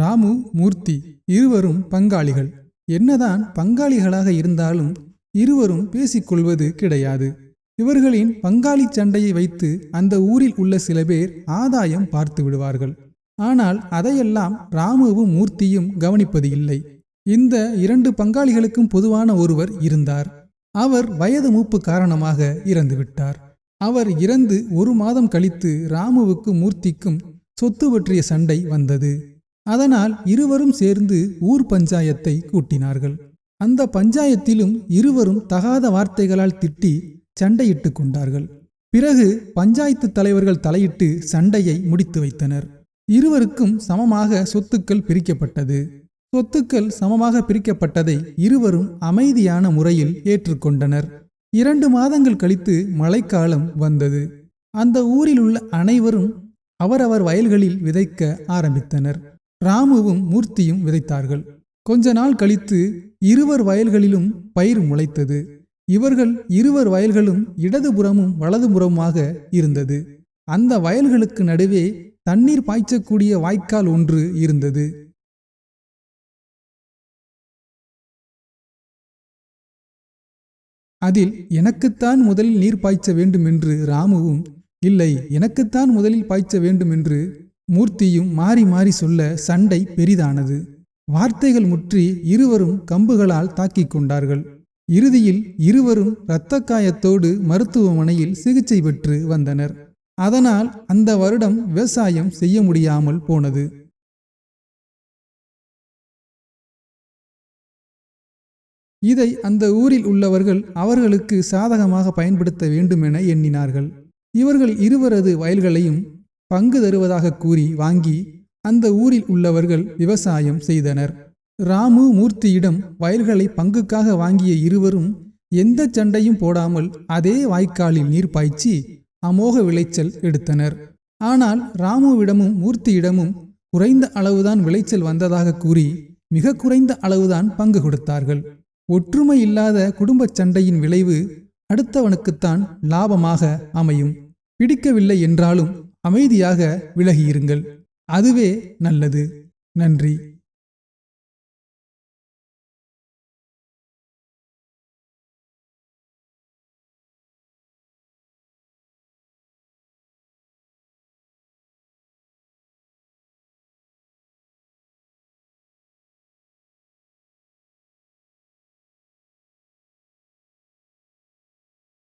ராமு மூர்த்தி இருவரும் பங்காளிகள். என்னதான் பங்காளிகளாக இருந்தாலும் இருவரும் பேசிக்கொள்வது கிடையாது. இவர்களின் பங்காளி சண்டையை வைத்து அந்த ஊரில் உள்ள சில பேர் ஆதாயம் பார்த்து விடுவார்கள். ஆனால் அதையெல்லாம் ராமுவும் மூர்த்தியும் கவனிப்பது இல்லை. இந்த இரண்டு பங்காளிகளுக்கும் பொதுவான ஒருவர் இருந்தார். அவர் வயது மூப்பு காரணமாக இறந்துவிட்டார் அவர் இறந்து ஒரு மாதம் கழித்து ராமுவுக்கும் மூர்த்திக்கும் சொத்து பற்றிய சண்டை வந்தது. அதனால் இருவரும் சேர்ந்து ஊர் பஞ்சாயத்தை கூட்டினார்கள். அந்த பஞ்சாயத்திலும் இருவரும் தகாத வார்த்தைகளால் திட்டி சண்டையிட்டு கொண்டார்கள். பிறகு பஞ்சாயத்து தலைவர்கள் தலையிட்டு சண்டையை முடித்து வைத்தனர். இருவருக்கும் சமமாக சொத்துக்கள் பிரிக்கப்பட்டது. சொத்துக்கள் சமமாக பிரிக்கப்பட்டதை இருவரும் அமைதியான முறையில் ஏற்றுக்கொண்டனர். இரண்டு மாதங்கள் கழித்து மழைக்காலம் வந்தது. அந்த ஊரில் உள்ள அனைவரும் அவரவர் வயல்களில் விதைக்க ஆரம்பித்தனர். ராமுவும் மூர்த்தியும் விதைத்தார்கள். கொஞ்ச நாள் கழித்து இருவர் வயல்களிலும் பயிர் முளைத்தது. இவர்கள் இருவர் வயல்களும் இடதுபுறமும் வலதுபுறமாக இருந்தது. அந்த வயல்களுக்கு நடுவே தண்ணீர் பாய்ச்சக்கூடிய வாய்க்கால் ஒன்று இருந்தது. அதில் எனக்குத்தான் முதலில் நீர் பாய்ச்ச வேண்டும் என்று ராமுவும் இல்லை எனக்குத்தான் முதலில் பாய்ச்ச வேண்டும் என்று மூர்த்தியும் மாறி மாறி சொல்ல சண்டை பெரிதானது. வார்த்தைகள் முற்றி இருவரும் கம்புகளால் தாக்கிக் கொண்டார்கள். இறுதியில் இருவரும் இரத்த காயத்தோடு மருத்துவமனையில் சிகிச்சை பெற்று வந்தனர். அதனால் அந்த வருடம் விவசாயம் செய்ய முடியாமல் போனது. இதை அந்த ஊரில் உள்ளவர்கள் அவர்களுக்கு சாதகமாக பயன்படுத்த வேண்டுமென எண்ணினார்கள். இவர்கள் இருவரது வயல்களையும் பங்கு தருவதாக கூறி வாங்கி அந்த ஊரில் உள்ளவர்கள் விவசாயம் செய்தனர். ராமு மூர்த்தியிடம் வயல்களை பங்குக்காக வாங்கிய இருவரும் எந்த சண்டையும் போடாமல் அதே வாய்க்காலில் நீர் பாய்ச்சி அமோக விளைச்சல் எடுத்தனர். ஆனால் ராமுவிடமும் மூர்த்தியிடமும் குறைந்த அளவுதான் விளைச்சல் வந்ததாக கூறி மிக குறைந்த அளவுதான் பங்கு கொடுத்தார்கள். ஒற்றுமை இல்லாத குடும்பச் சண்டையின் விளைவு அடுத்தவனுக்குத்தான் லாபமாக அமையும். பிடிக்கவில்லை என்றாலும் அமைதியாக விலகியிருங்கள். அதுவே நல்லது. நன்றி.